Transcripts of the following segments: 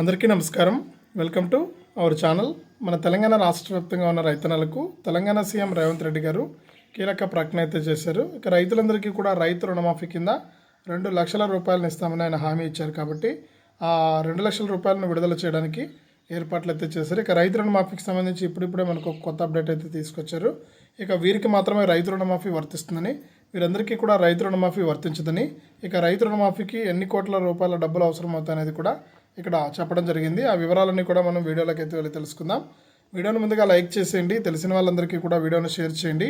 అందరికీ నమస్కారం. Welcome to our channel. మన తెలంగాణ రాష్ట్ర వ్యాప్తంగా ఉన్న రైతన్నలకు తెలంగాణ సీఎం రేవంత్ రెడ్డి గారు కీలక ప్రకటన అయితే చేశారు. ఇక రైతులందరికీ కూడా రైతు రుణమాఫీ కింద రెండు లక్షల రూపాయలను ఇస్తామని ఆయన హామీ ఇచ్చారు కాబట్టి ఆ రెండు లక్షల రూపాయలను విడుదల చేయడానికి ఏర్పాట్లు అయితే చేశారు. ఇక రైతు రుణమాఫీకి సంబంధించి ఇప్పుడిప్పుడే మనకు కొత్త అప్డేట్ అయితే తీసుకొచ్చారు. ఇక వీరికి మాత్రమే రైతు రుణమాఫీ వర్తిస్తుందని వీరందరికీ కూడా రైతు రుణమాఫీ వర్తించదని ఇక రైతు రుణమాఫీకి ఎన్ని కోట్ల రూపాయల డబ్బులు అవసరం అవుతాయనేది కూడా ఇక్కడ చెప్పడం జరిగింది. ఆ వివరాలన్నీ కూడా మనం వీడియోలోకి అయితే వెళ్ళి తెలుసుకుందాం. వీడియోను ముందుగా లైక్ చేసేయండి. తెలిసిన వాళ్ళందరికీ కూడా వీడియోను షేర్ చేయండి.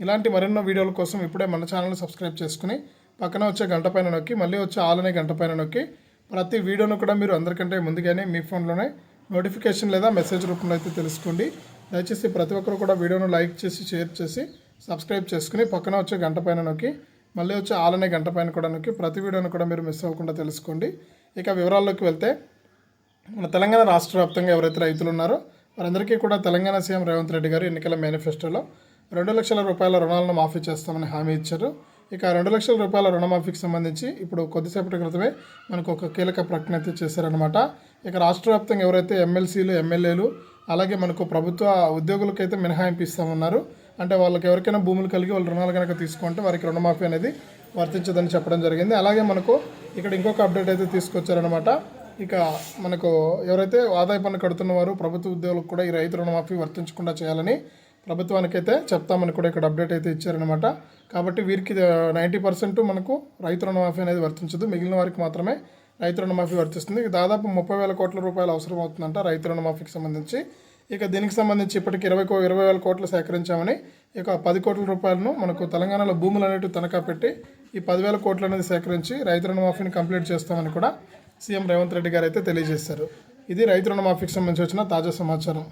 ఇలాంటి మరెన్నో వీడియోల కోసం ఇప్పుడే మన ఛానల్ సబ్స్క్రైబ్ చేసుకుని పక్కన వచ్చే గంట పైన నొక్కి మళ్ళీ వచ్చే ఆలనే గంట పైన నొక్కి ప్రతి వీడియోను కూడా మీరు అందరికంటే ముందుగానే మీ ఫోన్లోనే నోటిఫికేషన్ లేదా మెసేజ్ రూపంలో అయితే తెలుసుకోండి. దయచేసి ప్రతి ఒక్కరు కూడా వీడియోను లైక్ చేసి షేర్ చేసి సబ్స్క్రైబ్ చేసుకుని పక్కన వచ్చే గంట పైన నొక్కి మళ్ళీ వచ్చే ఆలనే గంట పైన కూడా నొక్కి ప్రతి వీడియోను కూడా మీరు మిస్ అవ్వకుండా తెలుసుకోండి. ఇక వివరాల్లోకి వెళ్తే మన తెలంగాణ రాష్ట్ర వ్యాప్తంగా ఎవరైతే రైతులు ఉన్నారో వారందరికీ కూడా తెలంగాణ సీఎం రేవంత్ రెడ్డి గారు ఎన్నికల మేనిఫెస్టోలో రెండు లక్షల రూపాయల రుణాలను మాఫీ చేస్తామని హామీ ఇచ్చారు. ఇక రెండు లక్షల రూపాయల రుణమాఫీకి సంబంధించి ఇప్పుడు కొద్దిసేపటి క్రితమే మనకు ఒక కీలక ప్రకటన అయితే చేశారనమాట ఇక రాష్ట్ర వ్యాప్తంగా ఎవరైతే ఎమ్మెల్సీలు ఎమ్మెల్యేలు అలాగే మనకు ప్రభుత్వ ఉద్యోగులకైతే మినహాయింపు ఇస్తామన్నారు. అంటే వాళ్ళకి ఎవరికైనా భూములు కలిగి వాళ్ళు రుణాలు కనుక తీసుకుంటే వారికి రుణమాఫీ అనేది వర్తించదని చెప్పడం జరిగింది. అలాగే మనకు ఇక్కడ ఇంకొక అప్డేట్ అయితే తీసుకొచ్చారనమాట ఇక మనకు ఎవరైతే ఆదాయ పన్ను కడుతున్నవారు ప్రభుత్వ ఉద్యోగులకు కూడా ఈ రైతు రుణమాఫీ వర్తించకుండా చేయాలని ప్రభుత్వానికైతే చెప్తామని కూడా ఇక్కడ అప్డేట్ అయితే ఇచ్చారనమాట కాబట్టి వీరికి నైంటీ పర్సెంట్ మనకు రైతు రుణమాఫీ అనేది వర్తించదు. మిగిలిన వారికి మాత్రమే రైతు రుణమాఫీ వర్తిస్తుంది. దాదాపు ముప్పై వేల కోట్ల రూపాయలు అవసరం అవుతుందంట రైతు రుణమాఫీకి సంబంధించి. ఇక దీనికి సంబంధించి ఇప్పటికి ఇరవై ఇరవై వేల కోట్లు సేకరించామని ఇక పది కోట్ల రూపాయలను మనకు తెలంగాణలో భూములు అనేవి తనఖా పెట్టి ఈ పదివేల కోట్లు అనేది సేకరించి రైతు రుణమాఫీని కంప్లీట్ చేస్తామని కూడా సీఎం రేవంత్ రెడ్డి గారు అయితే తెలియజేశారు. ఇది రైతు రుణమాఫీకి సంబంధించి వచ్చిన తాజా సమాచారం.